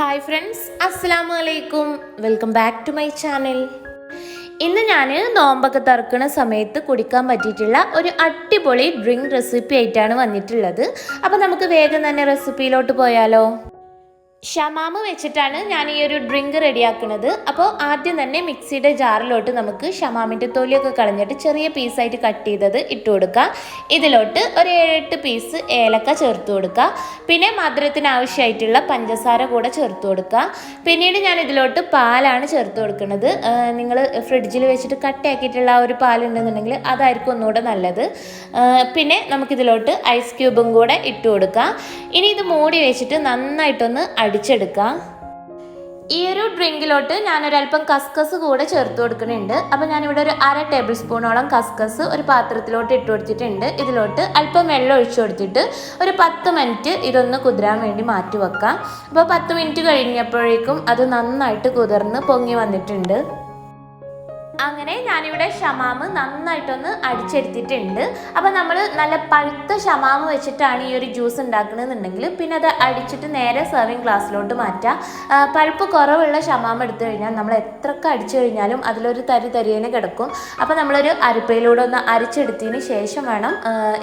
Hi friends അസ്സലാമു അലൈക്കും welcome back to my channel ഇന്ന് ഞാൻ നോമ്പൊക്കെ തുറക്കുന്ന സമയത്ത് കുടിക്കാൻ പറ്റിയിട്ടുള്ള ഒരു അടിപൊളി ഡ്രിങ്ക് റെസിപ്പി ആയിട്ടാണ് വന്നിട്ടുള്ളത്. അപ്പോൾ നമുക്ക് വേഗം തന്നെ റെസിപ്പിയിലോട്ട് പോയാലോ? ഷമാമ് വെച്ചിട്ടാണ് ഞാൻ ഈ ഒരു ഡ്രിങ്ക് റെഡിയാക്കുന്നത് അപ്പോൾ ആദ്യം തന്നെ മിക്സിയുടെ ജാറിലോട്ട് നമുക്ക് ഷമാമിന്റെ തൊലിയൊക്കെ കളഞ്ഞിട്ട് ചെറിയ പീസായിട്ട് കട്ട് ചെയ്തത് ഇട്ട് കൊടുക്കുക ഇതിലോട്ട് ഒരു ഏഴെട്ട് പീസ് ഏലക്ക ചേർത്ത് കൊടുക്കുക പിന്നെ മധുരത്തിന് ആവശ്യമായിട്ടുള്ള പഞ്ചസാര കൂടെ ചേർത്ത് കൊടുക്കുക പിന്നീട് ഞാൻ ഇതിലോട്ട് പാലാണ് ചേർത്ത് കൊടുക്കുന്നത്. നിങ്ങൾ ഫ്രിഡ്ജിൽ വെച്ചിട്ട് കട്ടയാക്കിയിട്ടുള്ള ആ ഒരു പാലുണ്ടെന്നുണ്ടെങ്കിൽ അതായിരിക്കും ഒന്നുകൂടെ നല്ലത്. പിന്നെ നമുക്കിതിലോട്ട് ഐസ് ക്യൂബും കൂടെ ഇട്ട് കൊടുക്കുക ഇനി ഇത് മൂടി വെച്ചിട്ട് നന്നായിട്ടൊന്ന് അടിച്ചെടുക്കാം ഈ ഒരു ഡ്രിങ്കിലോട്ട് ഞാനൊരല്പം കസ്കസ് കൂടെ ചേർത്ത് കൊടുക്കുന്നുണ്ട്. അപ്പോൾ ഞാനിവിടെ ഒരു അര ടേബിൾ സ്പൂണോളം കസ്കസ് ഒരു പാത്രത്തിലോട്ട് ഇട്ട് കൊടുത്തിട്ടുണ്ട്. ഇതിലോട്ട് അല്പം വെള്ളം ഒഴിച്ചു കൊടുത്തിട്ട് ഒരു പത്ത് മിനിറ്റ് ഇതൊന്ന് കുതിരാൻ വേണ്ടി മാറ്റി വെക്കാം. അപ്പോൾ പത്ത് മിനിറ്റ് കഴിഞ്ഞപ്പോഴേക്കും അത് നന്നായിട്ട് കുതിർന്ന് പൊങ്ങി വന്നിട്ടുണ്ട്. അങ്ങനെ ഞാനിവിടെ ഷമാമ് നന്നായിട്ടൊന്ന് അടിച്ചെടുത്തിട്ടുണ്ട്. അപ്പോൾ നമ്മൾ നല്ല പഴുത്ത ഷമാമ് വെച്ചിട്ടാണ് ഈ ഒരു ജ്യൂസ് ഉണ്ടാക്കണമെന്നുണ്ടെങ്കിൽ പിന്നെ അത് അടിച്ചിട്ട് നേരെ സെർവിങ് ഗ്ലാസ്സിലോട്ട് മാറ്റാം. പഴുപ്പ് കുറവുള്ള ഷമാമ് എടുത്തു കഴിഞ്ഞാൽ നമ്മൾ എത്രയൊക്കെ അടിച്ചു കഴിഞ്ഞാലും അതിലൊരു തരി തരിയേനെ കിടക്കും. അപ്പോൾ നമ്മളൊരു അരിപ്പയിലൂടെ ഒന്ന് അരിച്ചെടുത്തതിന് ശേഷം വേണം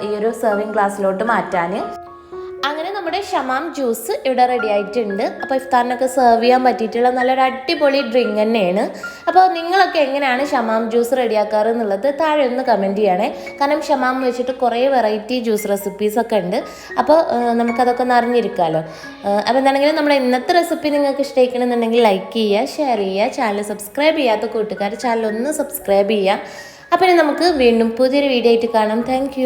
ഈ ഒരു സെർവിങ് ഗ്ലാസ്സിലോട്ട് മാറ്റാൻ അങ്ങനെ നമ്മുടെ ഷമാം ജ്യൂസ് ഇവിടെ റെഡി ആയിട്ടുണ്ട്. അപ്പോൾ ഇഫ്താറിനൊക്കെ സെർവ് ചെയ്യാൻ പറ്റിയിട്ടുള്ള നല്ലൊരു അടിപൊളി ഡ്രിങ്ക് തന്നെയാണ്. അപ്പോൾ നിങ്ങളൊക്കെ എങ്ങനെയാണ് ഷമാം ജ്യൂസ് റെഡിയാക്കാറ് എന്നുള്ളത് താഴെ ഒന്ന് കമന്റ് ചെയ്യണേ. കാരണം ഷമാം വെച്ചിട്ട് കുറേ വെറൈറ്റി ജ്യൂസ് റെസിപ്പീസ് ഒക്കെ ഉണ്ട്. അപ്പോൾ നമുക്കതൊക്കെ ഒന്ന് അറിഞ്ഞിരിക്കാമല്ലോ അപ്പോൾ എന്താണെങ്കിലും നമ്മുടെ ഇന്നത്തെ റെസിപ്പി നിങ്ങൾക്ക് ഇഷ്ടമായിക്കണമെന്നുണ്ടെങ്കിൽ ലൈക്ക് ചെയ്യുക ഷെയർ ചെയ്യുക ചാനൽ സബ്സ്ക്രൈബ് ചെയ്യാത്ത കൂട്ടുകാർ ചാനൽ ഒന്ന് സബ്സ്ക്രൈബ് ചെയ്യുക. അപ്പോൾ നമുക്ക് വീണ്ടും പുതിയൊരു വീഡിയോ ആയിട്ട് കാണാം. താങ്ക്